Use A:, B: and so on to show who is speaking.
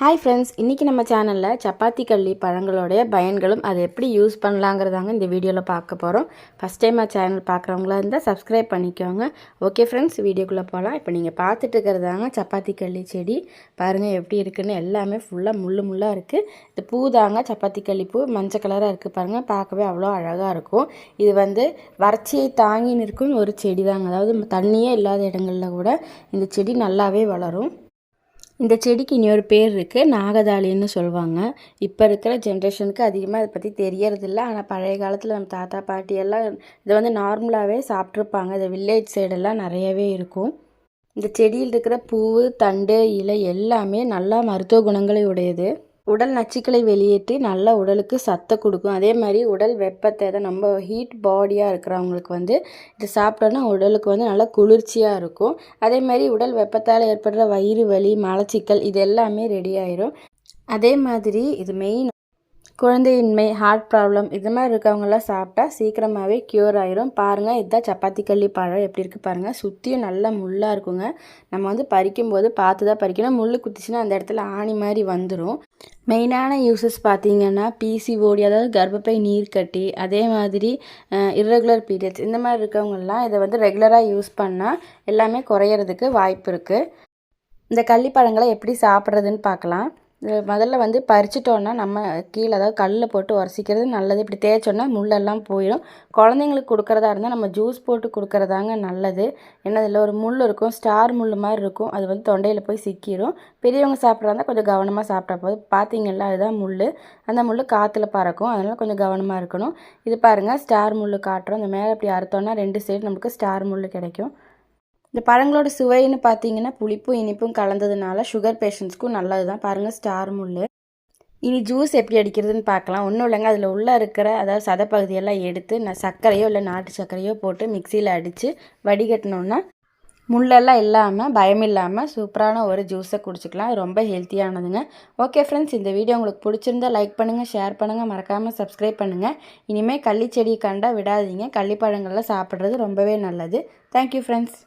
A: Hi friends இன்றைக்கி நம்ம சேனலில் சப்பாத்தி கள்ளி பழங்களுடைய பயன்களும் அதை எப்படி யூஸ் பண்ணலாங்கிறதாங்க இந்த வீடியோவில் பார்க்க போகிறோம் ஃபஸ்ட் டைம் சேனல் பார்க்குறவங்களா இருந்தால் சப்ஸ்கிரைப் பண்ணிக்கோங்க. ஓகே ஃப்ரெண்ட்ஸ் வீடியோக்குள்ளே போகலாம் இப்போ நீங்கள் பார்த்துட்டு இருக்கிறதாங்க சப்பாத்தி கள்ளி செடி. பாருங்கள் எப்படி இருக்குன்னு எல்லாமே ஃபுல்லாக முள்ளு முள்ளாக இருக்குது இது பூ தாங்க சப்பாத்தி கள்ளி பூ. மஞ்சள் கலராக இருக்குது பாருங்கள் பார்க்கவே அவ்வளோ அழகாக இருக்கும். இது வந்து வறட்சியை தாங்கி நிற்கும் ஒரு செடி தாங்க அதாவது தண்ணியே இல்லாத இடங்களில் கூட இந்த செடி நல்லாவே வளரும். இந்த செடிக்கு இன்னொரு பேர் இருக்குது நாகதாளின்னு சொல்லுவாங்க. இப்போ இருக்கிற ஜென்ரேஷனுக்கு அதிகமாக இதை பற்றி தெரியறதில்ல. ஆனால் பழைய காலத்தில் நம்ம தாத்தா பாட்டி எல்லாம் இதை வந்து நார்மலாகவே சாப்பிட்ருப்பாங்க இந்த வில்லேஜ் சைடெல்லாம் நிறையவே இருக்கும். இந்த செடியில் இருக்கிற பூவு தண்டு இலை எல்லாமே நல்லா மருத்துவ குணங்களை உடையது. உடல் நச்சுக்களை வெளியேற்றி நல்லா உடலுக்கு சத்தை கொடுக்கும். அதே மாதிரி உடல் வெப்பத்தை தான் நம்ம ஹீட் பாடியாக இருக்கிறவங்களுக்கு வந்து இது சாப்பிட்டோன்னா உடலுக்கு வந்து நல்லா குளிர்ச்சியாக இருக்கும். அதே மாதிரி உடல் வெப்பத்தால் ஏற்படுற வயிறு வலி மலச்சிக்கல் இது எல்லாமே ரெடி ஆயிரும். அதே மாதிரி இது மெயின் குழந்தையின்மை ஹார்ட் ப்ராப்ளம் இது மாதிரி இருக்கவங்களாம் சாப்பிட்டா சீக்கிரமாகவே க்யூர் ஆயிரும். பாருங்கள் இதுதான் சப்பாத்தி கள்ளி பழம் எப்படி இருக்குது பாருங்கள் சுற்றியும் நல்லா முள்ளாக இருக்குங்க. நம்ம வந்து பறிக்கும்போது பார்த்து தான் பறிக்கணும். முள் குத்திச்சுன்னா அந்த இடத்துல ஆணி மாதிரி வந்துடும் மெயினான யூசஸ் பார்த்தீங்கன்னா பிசிஓடி அதாவது கர்ப்பப்பை நீர் கட்டி அதே மாதிரி இர்ரெகுலர் பீரியட்ஸ் இந்த மாதிரி இருக்கவங்கெல்லாம் இதை வந்து ரெகுலராக யூஸ் பண்ணால் எல்லாமே குறையிறதுக்கு வாய்ப்பு இருக்குது இந்த கள்ளிப்பழங்களை எப்படி சாப்பிட்றதுன்னு பார்க்கலாம். முதல்ல வந்து பறிச்சிட்டோன்னா நம்ம கீழே அதாவது கல்லில் போட்டு உரசிக்கிறது நல்லது. இப்படி தேய்ச்சோன்னா முள்ளெல்லாம் போயிடும். குழந்தைங்களுக்கு கொடுக்குறதா இருந்தால் நம்ம ஜூஸ் போட்டு கொடுக்குறதாங்க நல்லது. ஏன்னா அதில் ஒரு முள் இருக்கும் ஸ்டார் முள் மாதிரி இருக்கும். அது வந்து தொண்டையில் போய் சிக்கிடும் பெரியவங்க சாப்பிட்றதா கொஞ்சம் கவனமாக சாப்பிட்டா போதும். பார்த்தீங்கல்ல அதுதான் முள். அந்த முள் காற்றுல பறக்கும். அதனால் கொஞ்சம் கவனமாக இருக்கணும். இது பாருங்கள் ஸ்டார் முள் காட்டுறோம். இந்த மேலே இப்படி அறுத்தோன்னா ரெண்டு சைடு நமக்கு ஸ்டார் முள் கிடைக்கும். இந்த பழங்களோட சுவைன்னு பார்த்தீங்கன்னா புளிப்பும் இனிப்பும் கலந்ததுனால சுகர் பேஷண்ட்ஸ்க்கும் நல்லது தான் பாருங்கள் ஸ்டார் முள் இனி ஜூஸ் எப்படி அடிக்கிறதுன்னு பார்க்கலாம். ஒன்றும் இல்லைங்க அதில் உள்ளே இருக்கிற அதாவது சதப்பகுதியெல்லாம் எடுத்து நான் சர்க்கரையோ இல்லை நாட்டு சர்க்கரையோ போட்டு மிக்சியில் அடித்து வடிகட்டினோன்னா முள்ளெல்லாம் இல்லாமல் பயம் இல்லாமல் சூப்பரான ஒரு ஜூஸை குடிச்சிக்கலாம். ரொம்ப ஹெல்த்தியானதுங்க. ஓகே ஃப்ரெண்ட்ஸ் இந்த வீடியோ உங்களுக்கு பிடிச்சிருந்தா லைக் பண்ணுங்கள் ஷேர் பண்ணுங்கள் மறக்காமல் சப்ஸ்கிரைப் பண்ணுங்கள் இனிமேல் கள்ளி செடியை கண்டால் விடாதீங்க. கள்ளிப்பழங்கள்லாம் சாப்பிட்றது ரொம்பவே நல்லது. Thank you friends